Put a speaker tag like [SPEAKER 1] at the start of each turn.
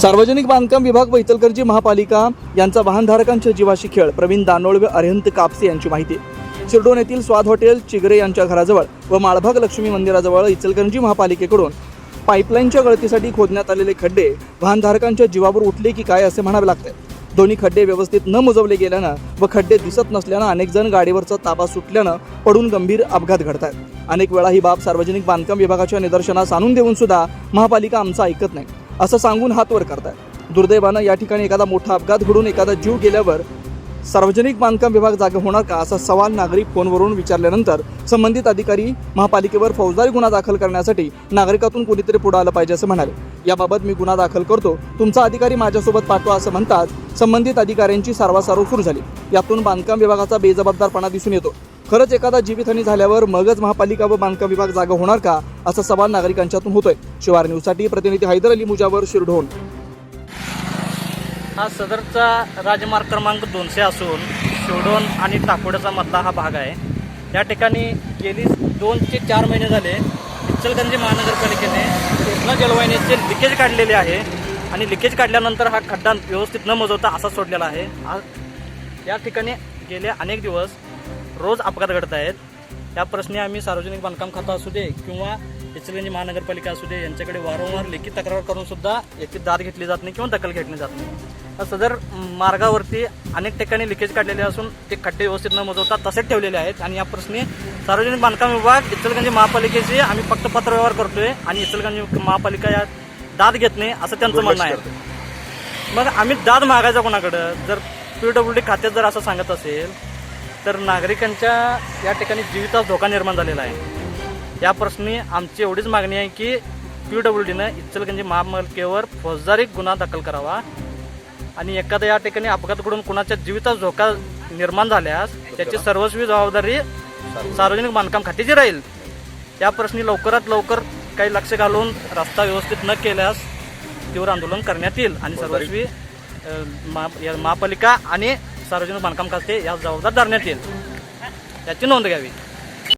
[SPEAKER 1] सार्वजनिक बांधकाम विभाग व इचलकरंजी महापालिका यांचा वाहनधारकांच्या जीवाशी खेळ. प्रवीण दानोळ व अरिहंत कापसे यांची माहिती. शिरडोन येथील स्वाद हॉटेल चिगरे यांच्या घराजवळ व माळभाग लक्ष्मी मंदिराजवळ इचलकरंजी महापालिकेकडून पाईपलाईनच्या गळतीसाठी खोदण्यात आलेले खड्डे वाहनधारकांच्या जीवावर उठले की काय असे म्हणावे लागते. दोन्ही खड्डे व्यवस्थित न मुजवले गेल्यानं व खड्डे दिसत नसल्यानं अनेक जण गाडीवरचा ताबा सुटल्यानं पडून गंभीर अपघात घडत आहेत अनेक वेळा ही बाब सार्वजनिक बांधकाम विभागाच्या निदर्शनास आणून देऊन सुद्धा महापालिका आमचं ऐकत नाही. असं सांगून हात वर करतायत. दुर्दैवानं या ठिकाणी एखादा मोठा अपघात घडून एखादा जीव गेल्यावर सार्वजनिक बांधकाम विभाग जागा होणार का असा सवाल नागरिक फोनवरून विचारल्यानंतर संबंधित अधिकारी महापालिकेवर फौजदारी गुन्हा दाखल करण्यासाठी नागरिकातून कोणीतरी पुढे आलं पाहिजे असं म्हणाले. याबाबत मी गुन्हा दाखल करतो. तुमचा अधिकारी माझ्यासोबत पाठवा असं म्हणतात. संबंधित अधिकाऱ्यांची सारवासारव सुरू झाली. यातून बांधकाम विभागाचा बेजबाबदारपणा दिसून येतो. खरंच एखादा जीवितहानी झाल्यावर मगच महापालिका व बांधकाम विभाग जागा होणार का? असा सवाल नागरिकांच्यातून होतोय. शिवार न्यूजसाठी प्रतिनिधी हैदर अली मुजावर शिरढोण
[SPEAKER 2] हा सदरचा राजमार्ग क्रमांक दोनशे असून शिवडोन आणि टाकोड्याचा मधला हा भाग आहे. या ठिकाणी गेली दोन ते चार महिने झाले इचलगंजी महानगरपालिकेने कृष्णा जलवाहिनीचे लिकेज काढलेले आहे आणि लिकेज काढल्यानंतर हा खड्डा व्यवस्थित न मजवता असा सोडलेला आहे. या ठिकाणी गेले अनेक दिवस रोज अपघात घडत आहेत. या प्रश्नी आम्ही सार्वजनिक बांधकाम खाता असू दे किंवा इचलगंजी महानगरपालिका असू दे यांच्याकडे वारंवार लेखी तक्रार करूनसुद्धा याची दाद घेतली जात नाही किंवा दखल घेतली जात नाही. सदर मार्गावरती अनेक ठिकाणी लिकेज काढलेले असून ते खड्डे व्यवस्थित न मोजवता तसेच ठेवलेले आहेत. आणि या प्रश्नी सार्वजनिक बांधकाम विभाग इचलगंजी महापालिकेशी आम्ही फक्त पत्रव्यवहार करतोय आणि इचलगंजी महापालिका या दाद घेत नाही असं त्यांचं म्हणणं आहे. मग आम्ही दाद मागायचा कोणाकडं? जर पी डब्ल्यू डी खात्यात जर असं सांगत असेल तर नागरिकांच्या या ठिकाणी जीवितास धोका निर्माण झालेला आहे. या प्रश्नी आमची एवढीच मागणी आहे की पी डब्ल्यू डीनं इचलगंजी महापालिकेवर फौजदारी गुन्हा दाखल करावा. आणि एखाद्या या ठिकाणी अपघात घडून कुणाच्या जीवितास धोका निर्माण झाल्यास त्याची सर्वस्वी जबाबदारी सार्वजनिक बांधकाम खात्याची राहील. या प्रश्नी लवकरात लवकर काही लक्ष घालून रस्ता व्यवस्थित न केल्यास तीव्र आंदोलन करण्यात येईल आणि सर्वस्वी महापालिका आणि सार्वजनिक बांधकाम खाते या जबाबदार धरण्यात येईल. याची नोंद घ्यावी.